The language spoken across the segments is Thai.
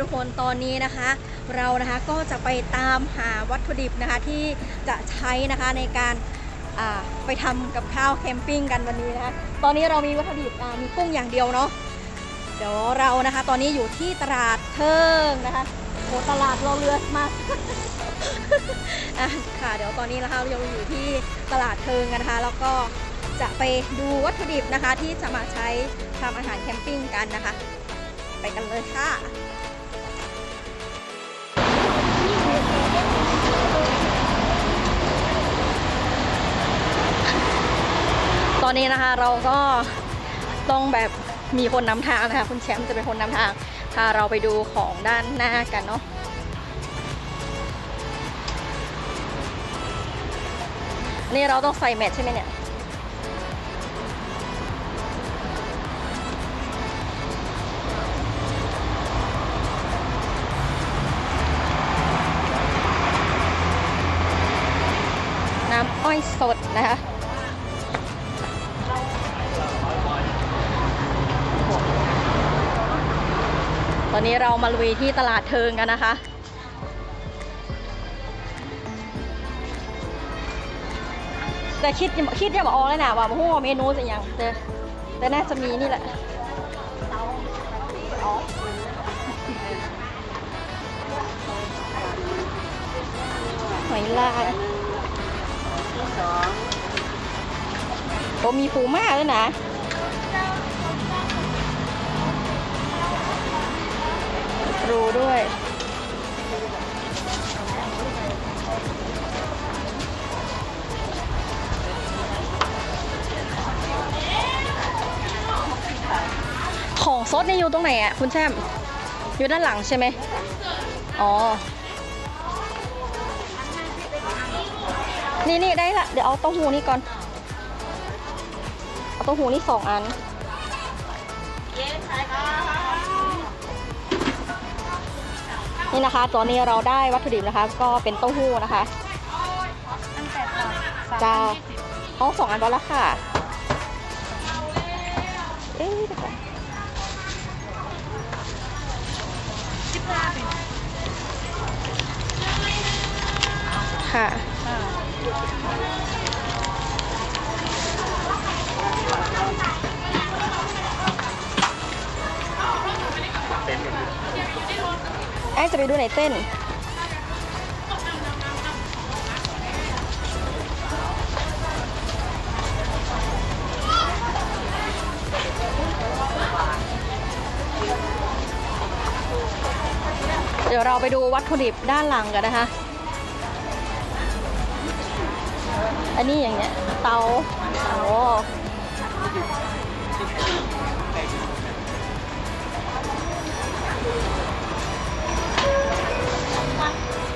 ทุกคนตอนนี้นะคะ เรานะคะก็จะไปตามหาวัตถุดิบนะคะที่จะใช้นะคะในการไปทำกับข้าวแคมปิ้งกันวันนี้นะคะตอนนี้เรามีวัตถุดิบมีกุ้งอย่างเดียวเนาะเดี๋ยวเรานะคะ ตอนนี้อยู่ที่ตลาดเทิงนะคะโอ้ตลาดเราเลือดมากค่ะเดี๋ยวตอนนี้นะคะเราอยู่ที่ตลาดเทิงกันนะคะ แล้วก็จะไปดูวัตถุดิบนะคะที่จะมาใช้ทำอาหารแคมปิ้งกันนะคะ ไปกันเลยค่ะ อนนี้นะคะเราก็ต้องแบบมีคนนำทางนะคะคุณแชมป์จะเป็นคนนำทางพาเราไปดูของด้านหน้ากันเนาะนี่เราต้องใส่แมทใช่ไหมเนี่ยน้ำอ้อยสดนะคะ ตอนนี้เรามาลุยที่ตลาดเทิงกันนะคะ แต่คิดคิดยังบอกออกเลยนะว่าหัวาเมนูสิอย่างแต่แต่น่าจะมีนี่แหละหอยลายโอ้มีปูมากเลยนะ รูด้วย ของซดนี่อยู่ตรงไหนอะคุณแช่มอยู่ด้านหลังใช่ไหมอ๋อ นี่นี่ได้ละ เดี๋ยวเอาเต้าหู้นี่ก่อน เอาเต้าหู้นี่สองอัน นี่นะคะ ตอนนี้เราได้วัตถุดิบนะคะ ก็เป็นเต้าหู้นะคะตั้งแต่ตอนเจ้าเอาสองอันพอละค่ะ เอ๊ะเดี๋ยวก่อนสิบห้าเป็นค่ะ ไอ้จะไปดูไหนเต้น เดี๋ยวเราไปดูวัตถุดิบด้านหลังกันนะคะ อันนี้อย่างเงี้ยเตา โอ้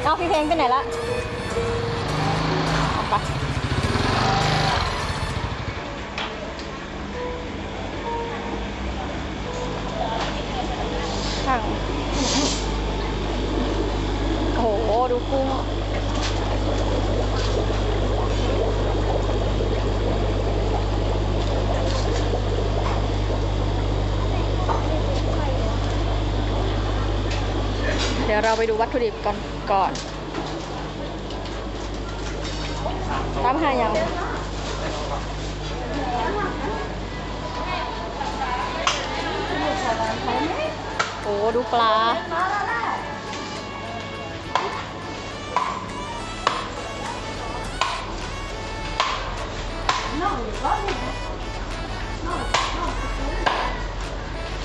อาพี่เพลงไปไหนละเอาไปช่างโอ้โห ดูกุ้งเดี๋ยวเราไปดูวัตถุดิบก่อน ก่อนตามหายังโอ้ดูปลา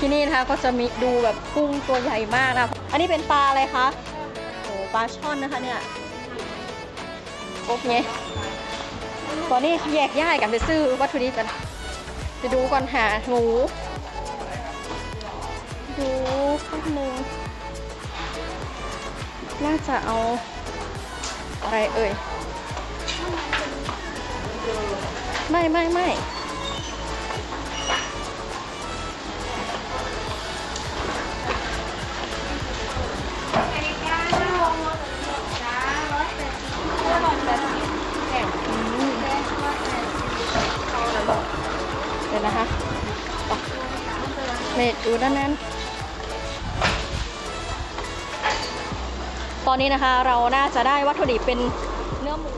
ที่นี่นะคะก็จะมีดูแบบกุ้งตัวใหญ่มากนะ อันนี้เป็นปลาอะไรคะ ปลาช่อนนะคะเนี่ยโอเคตอนนี้แยกย้ายกันไปซื้อวัตถุดิบกันไปดูก่อนหาหมูดูแป๊บนึงน่าจะเอาอะไรเอ่ย ไม่ไม่ไม่ ด้านนั้น ตอนนี้นะคะเราน่าจะได้วัตถุดิบเป็นเนื้อหมู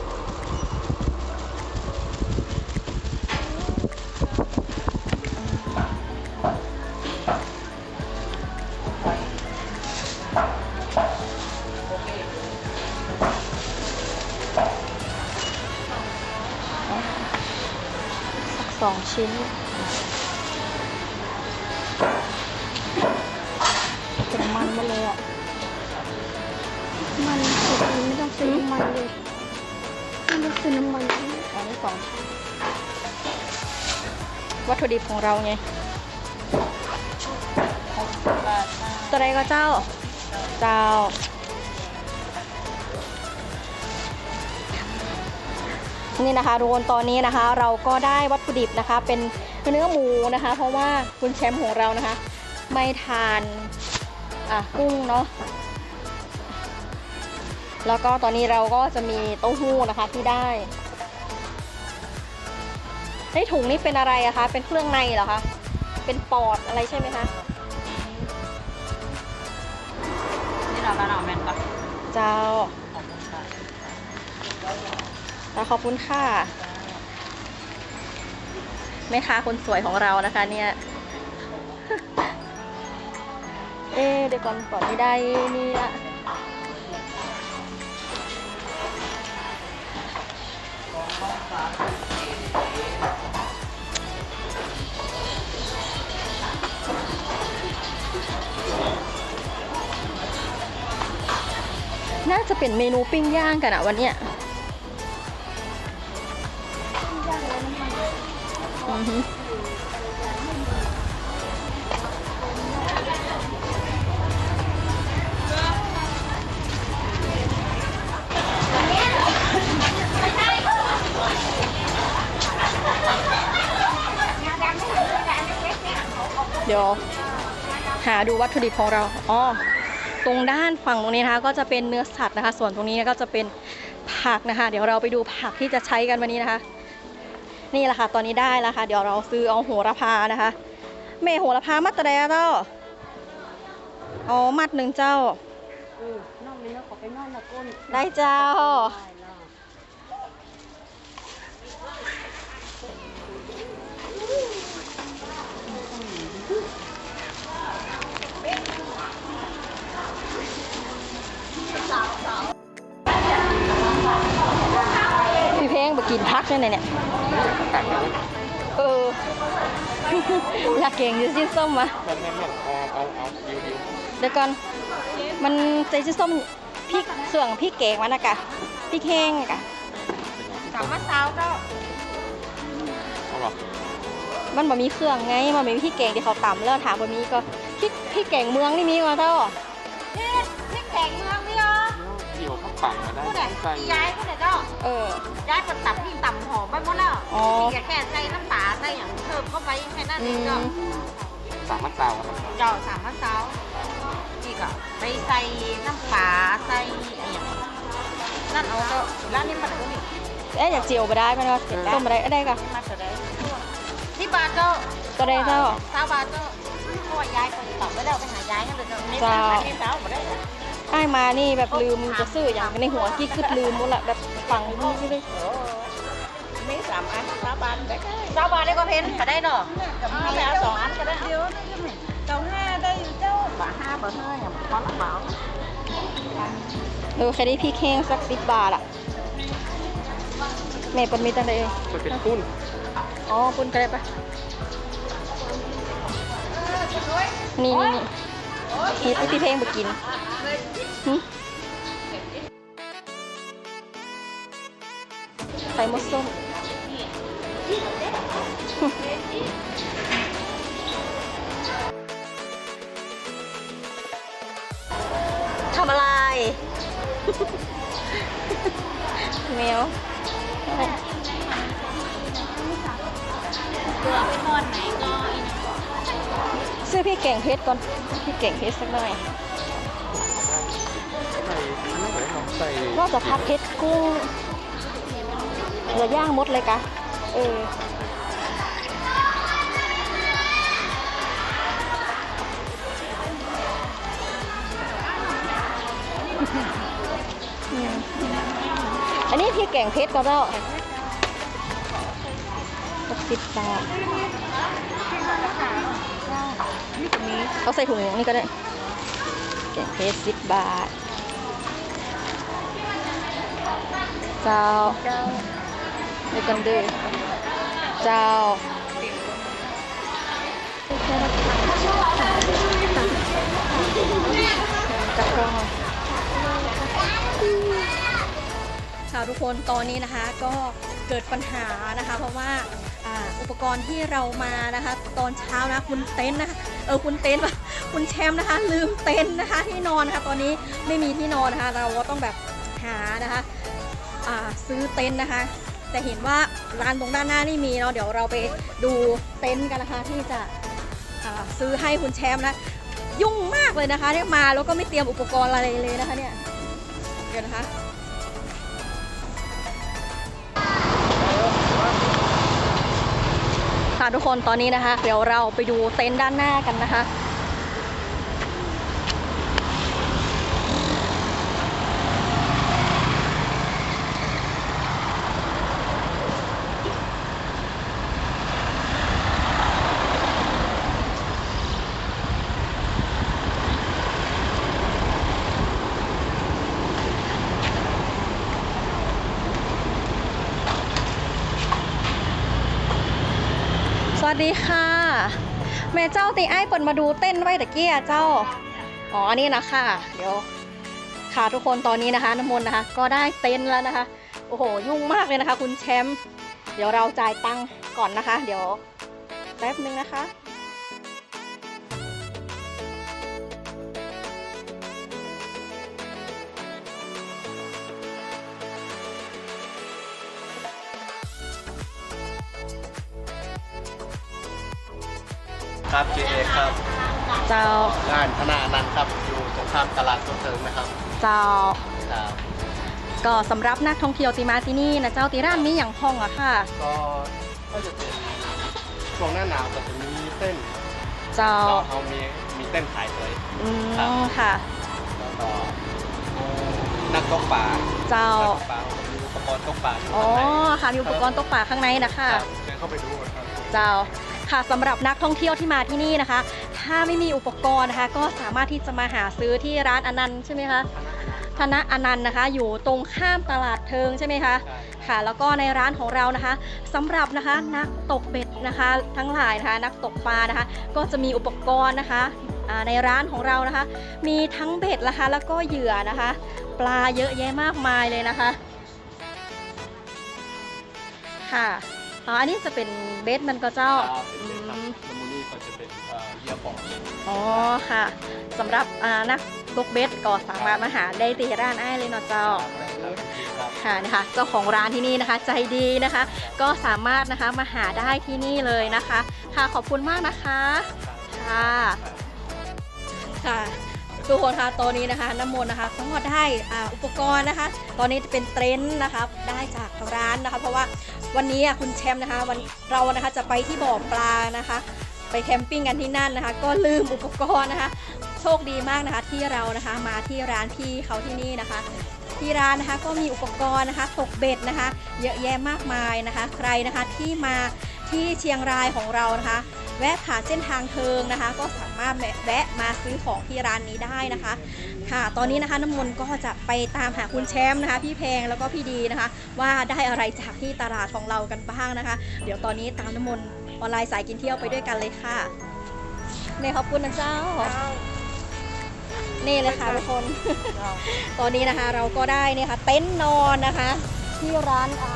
สักสองชิ้น ถุดิบของเราไงตัวใดก็เจ้า เจ้า นี่นะคะทุกคนตอนนี้นะคะ เราก็ได้วัตถุดิบนะคะ เป็นเนื้อหมูนะคะ เพราะว่าคุณแชมป์ของเรานะคะ ไม่ทานอะกุ้งเนาะแล้วก็ตอนนี้เราก็จะมีเต้าหู้นะคะที่ได้ ในถุงนี้เป็นอะไรอะคะ เป็นเครื่องในเหรอคะ เป็นปอดอะไรใช่ไหมคะนี่เราละหน่อแมนปะเจ้าแล้วขอบคุณค่ะแม่ค้าคนสวยของเรานะคะ เนี่ย เอ๊ะเดี๋ยวก่อนก่อนไม่ได้นี่อะ น่าจะเป็นเมนูปิ้งย่างกันอะวันเนี้ยอือฮึเดี๋ยวหาดูวัตถุดิบของเรา อ๋อ ตรงด้านฝั่งตรงนี้นะคะ ก็จะเป็นเนื้อสัตว์นะคะ ส่วนตรงนี้ก็จะเป็นผักนะคะ เดี๋ยวเราไปดูผักที่จะใช้กันวันนี้นะคะ นี่แหละค่ะตอนนี้ได้แล้วค่ะ เดี๋ยวเราซื้อเอาโหระพานะคะเมโหระพามัดตะแดเจ้าอ๋อมัดหนึ่งเจ้าเออน้องมีเนื้อขอไปนอนละก้นได้เจ้า กินพักได้ไหนเนี่ย เออ อยากเก่งอยู่จิ้นส้มมะมันไม่ไม่เอาเอาเอายิวยิวเดี๋ยวก่อน มันใจจิ้นส้มพริกเครื่องพริกเกงมันนะกะพริกแห้งอะกะสามมะสาวก็เอาหรอมันบ่มีเครื่องไง มันไม่มีพริกแกงที่เขาตำแล้วถามบ่มีก็พริกพริกแกงเมืองนี่มีมาเท่าพี่พี่แขงเมืองนี่เหรอ เดี๋ยวเขาปั่นมาได้ผู้ใดต้องใส่ย้ายผู้ใดเจ้าเออ ย้ายเป็นตับพี่ต่ำหอมไปหมดแล้วอ๋อพี่แค่ใส่น้ำตาใส่อย่างเพิ่มเข้าไปแค่นั้นเองเจ้าสามมะตาวครับเจ้าสามมะสาวพี่ก็ไปใส่น้ำปลาใส่อะไรอย่างนั่นเอาเจ้าร้านนี้มันก็มีเอ๊ะอยากเจียวไปได้ไหมวะต้มไปได้ได้ก็มาเสด็จที่บาทเจ้าก็ได้เจ้าสาวบาทเจ้าเพราะว่าย้ายคนต่อไปแล้วไปหาย้ายกันเลยเจ้านี่เจ้านี่สาวบ่ได้นะไอ้ายมานี่แบบลืมจะซื้ออย่างในหัวกี้คือลืมหมดละแบบฟังนี่เลยมีสามอันสาวบาทได้สาวบาทได้ก็เพ้นก็ได้เนาะเอาไปเอาสองอันก็ได้เดียวเจ้าห้าได้อยู่เจ้าบาทห้าบาทห้าอย่างพอละเบาเออใครได้พริกแห้งสักสิบบาทอะแม่ปนมีตั้งแต่มันเป็นตุ้นอ๋อปุนก็ได้ปะนี่นี่นี่ นี่พี่เพลงไปกินหึใส่มดส้มทำอะไรแมวตัวไปนอนไหนก็ ซื้อพี่เก่งเพชรก่อน พี่เก่งเพชรสักหน่อย ใส่ไม่เหมือนของใส่นอกจากพัดเพชรกุ้งเหลือย่างหมดเลยกะ เออ อันนี้พี่แกงเพชรก็เจ้าหกสิบบาท นี่ก็มีเอาใส่ถุงนี่ก็ได้แกงเพชรสิบบาท เจ้าเจ้าดี๋ยวกันดื้อเจ้ากระเพรค่ะทุกคนตอนนี้นะคะก็เกิดปัญหานะคะ เพราะว่าอ่าอุปกรณ์ที่เรามานะคะ ตอนเช้านะคุณเต็นท์นะคะ เออคุณเต็นท์ว่ะคุณแชมป์นะคะ ลืมเต็นท์นะคะ ที่นอนนะคะตอนนี้ไม่มีที่นอนนะคะ เราก็ต้องแบบหานะคะอ่าซื้อเต็นท์นะคะ แต่เห็นว่าร้านตรงด้านหน้านี่มีเนาะเดี๋ยวเราไปดูเต็นท์กันนะคะที่จะอ่าซื้อให้คุณแชมป์นะยุ่งมากเลยนะคะเนี่ยมาแล้วก็ไม่เตรียมอุปกรณ์อะไรเลยนะคะเนี่ยเดี๋ยวนะคะ ทุกคนตอนนี้นะคะ เดี๋ยวเราไปดูเต็นท์ด้านหน้ากันนะคะ วัสดีค่ะ แม่เจ้าตีไอ้เปิดมาดูเต้นไว้ตะเกียเจ้า อ๋ออันนี่นะคะ เดี๋ยวค่ะทุกคนตอนนี้นะคะน้ำมนต์นะคะ ก็ได้เต้นแล้วนะคะ โอ้โห ยุ่งมากเลยนะคะ คุณแชมป์เดี๋ยวเราจ่ายตังค์ก่อนนะคะ เดี๋ยวแป๊บนึงนะคะ ครับ JA ครับเจ้าร้านธนาอนันต์ครับอยู่ตรงข้ามตลาดต้นเทิงนะครับเจ้า ครับก็สำหรับนักท่องเที่ยวที่มาที่นี่นะเจ้าตีร้านมีอย่างห้องอะค่ะ ก็ก็จะเป็นช่วงหน้าหนาวก็จะมีเต้นเจ้า เราเขามีมีเต้นขายเลยอืครับมค่ะ แล้วก็นักตกปลาเจ้า นักตกปลามีอุปกรณ์ตกปลาอยู่อ๋อข้างในค่ะมีอุปกรณ์ตกปลาข้างในนะคะครับเดินเข้าไปดูกันครับ เจ้า ค่ะสำหรับนักท่องเที่ยวที่มาที่นี่นะคะ ถ้าไม่มีอุปกรณ์นะคะ ก็สามารถที่จะมาหาซื้อที่ร้านอนันต์ใช่ไหมคะธนะอนันต์นะคะ อยู่ตรงข้ามตลาดเทิงใช่ไหมคะค่ะ แล้วก็ในร้านของเรานะคะสำหรับนะคะนักตกเบ็ดนะคะ ทั้งหลายนะคะนักตกปลานะคะ ก็จะมีอุปกรณ์นะคะในร้านของเรานะคะ มีทั้งเบ็ดนะคะ แล้วก็เหยื่อนะคะ ปลาเยอะแยะมากมายเลยนะคะ ค่ะ อ๋ออันนี้จะเป็นเบ็ดมันก็เจ้าครับเป็นเลยครับแล้วมูนี่ก็จะเป็นเอ่อเหยื่อปอกอ๋อค่ะสำหรับอ่านักตกเบ็ดก็สามารถมาหาได้ที่ร้านไอ้ายเลยเนาะเจ้า ครับ ค่ะนะคะเจ้าของร้านที่นี่นะคะใจดีนะคะ ก็สามารถนะคะมาหาได้ที่นี่เลยนะคะ ค่ะขอบคุณมากนะคะ ค่ะ ค่ะ ทุกคนคะตอนนี้นะคะน้ำมนต์นะคะก็ได้อุปกรณ์นะคะ ตอนนี้จะเป็นเทรนด์นะคะได้จากร้านนะคะ เพราะว่าวันนี้คุณแชมป์นะคะวันเรานะคะจะไปที่บ่อปลานะคะ ไปแคมปิ้งกันที่นั่นนะคะ ก็ลืมอุปกรณ์นะคะ โชคดีมากนะคะที่เรานะคะมาที่ร้านพี่เขาที่นี่นะคะที่ร้านนะคะก็มีอุปกรณ์นะคะตกเบ็ดนะคะ เยอะแยะมากมายนะคะ ใครนะคะที่มาที่เชียงรายของเรานะคะ แวะผ่านเส้นทางเทิงนะคะ ก็สามารถแวะมาซื้อของที่ร้านนี้ได้นะคะ ค่ะ ตอนนี้นะคะน้ำมนต์ก็จะไปตามหาคุณแชมป์นะคะ พี่แพงแล้วก็พี่ดีนะคะ ว่าได้อะไรจากที่ตลาดของเรากันบ้างนะคะ เดี๋ยวตอนนี้ตามน้ำมนต์ออนไลน์สายกินเที่ยวไปด้วยกันเลยค่ะเนี่ยขอบคุณนะเจ้านี่เลยค่ะทุกคน ตอนนี้นะคะเราก็ได้เนี่ยค่ะ เต็นท์นอนนะคะ ที่ร้านอ่า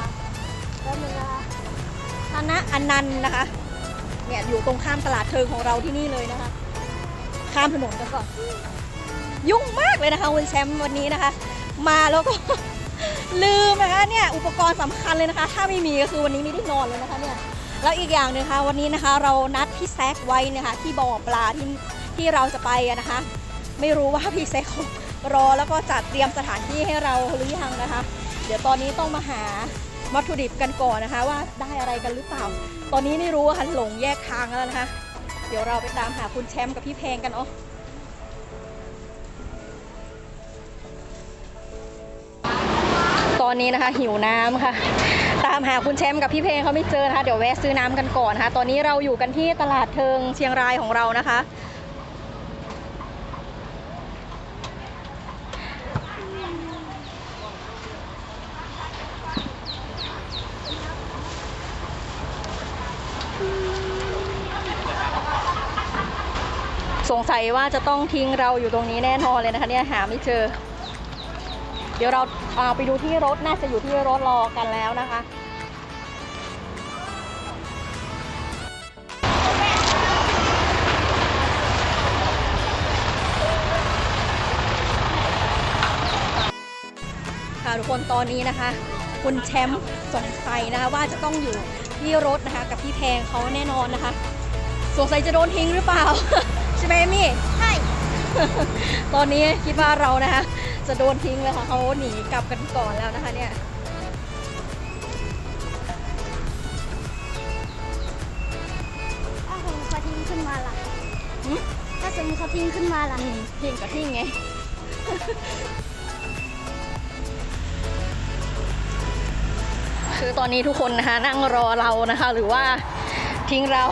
แป๊บนึงนะคะธนะอนันต์นะคะ เนี่ยอยู่ตรงข้ามตลาดเทิงของเราที่นี่เลยนะคะ ข้ามถนนกันก่อน ยุ่งมากเลยนะคะคุณแชมป์วันนี้นะคะ มาแล้วก็ ลืมนะคะเนี่ยอุปกรณ์สำคัญเลยนะคะ ถ้าไม่มีก็คือวันนี้ไม่ได้นอนเลยนะคะเนี่ยแล้วอีกอย่างหนึ่งค่ะวันนี้นะคะ เรานัดพี่แซกไว้นะคะที่บ่อปลาที่ที่เราจะไปนะคะ ไม่รู้ว่าพี่แซกรอแล้วก็จัดเตรียมสถานที่ให้เราหรือยังนะคะ เดี๋ยวตอนนี้ต้องมาหา วัตถุดิบกันก่อนนะคะ ว่าได้อะไรกันหรือเปล่า ตอนนี้ไม่รู้ว่าคันหลงแยกทางแล้วนะคะ เดี๋ยวเราไปตามหาคุณแชมป์กับพี่แพงกันเนาะตอนนี้นะคะหิวน้ำค่ะ ตามหาคุณแชมป์กับพี่เพลงเขาไม่เจอนะคะเดี๋ยวแวะซื้อน้ำกันก่อนนะคะ ตอนนี้เราอยู่กันที่ตลาดเทิงเชียงรายของเรานะคะ สงสัยว่าจะต้องทิ้งเราอยู่ตรงนี้แน่นอนเลยนะคะเนี่ยหาไม่เจอ เดี๋ยวเราอ่าไปดูที่รถน่าจะอยู่ที่รถรอกันแล้วนะคะค่ะทุกคนตอนนี้นะคะ คุณแชมป์สงสัยนะคะว่าจะต้องอยู่ที่รถนะคะ กับพี่แพงเขาแน่นอนนะคะ สงสัยจะโดนทิ้งหรือเปล่า ไหมเอมี่ ใช่ ตอนนี้คิดว่าเรานะคะ จะโดนทิ้งแล้วค่ะเขาหนีกลับกันก่อนแล้วนะคะเนี่ยถ้าสมมติเขาทิ้งขึ้นมาล่ะหึถ้าสมมติเขาทิ้งขึ้นมาล่ะทิ้งกับทิ้งไงคือตอนนี้ทุกคนนะคะนั่งรอเรานะคะ หรือว่าทิ้งเรา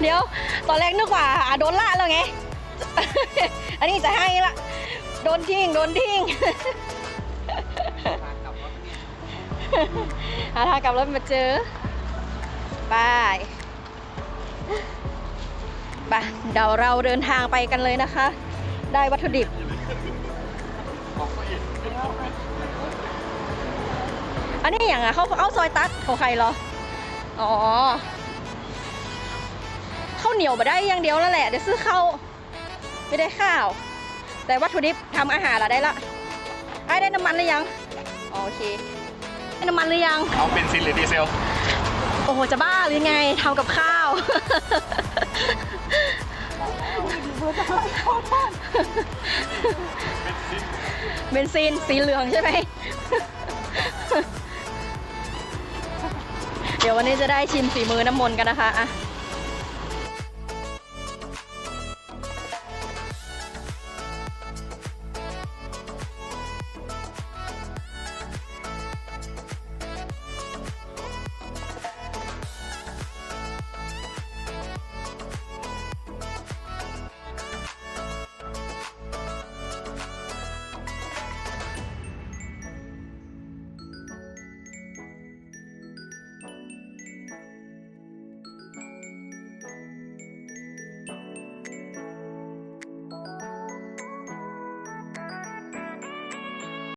เดี๋ยวตอนแรกนึกว่าโดนละแล้วไง อันนี้จะให้ละ โดนทิ้งโดนทิ้งหาทางกลับรถมาเจอ บายไปเดี๋ยวเราเดินทางไปกันเลยนะคะ ได้วัตถุดิบ อันนี้อย่างอะเขาเอาซอยตัดของใครเหรอ อ๋อ เหนียวมาได้อย่างเดียวแล้วแหละเดี๋ยวซื้อข้าวไม่ได้ข้าว แต่วัตถุดิบทำอาหารละได้ละไอ้ได้น้ำมันหรือยังอ๋อโอเคได้น้ำมันหรือยังเอาเป็นซินหรือดีเซลโอ้โหจะบ้าหรือไงทำกับข้าวเบนซินสีเหลืองใช่ไหม เดี๋ยววันนี้จะได้ชิมฝีมือน้ำมนต์กันนะคะอะ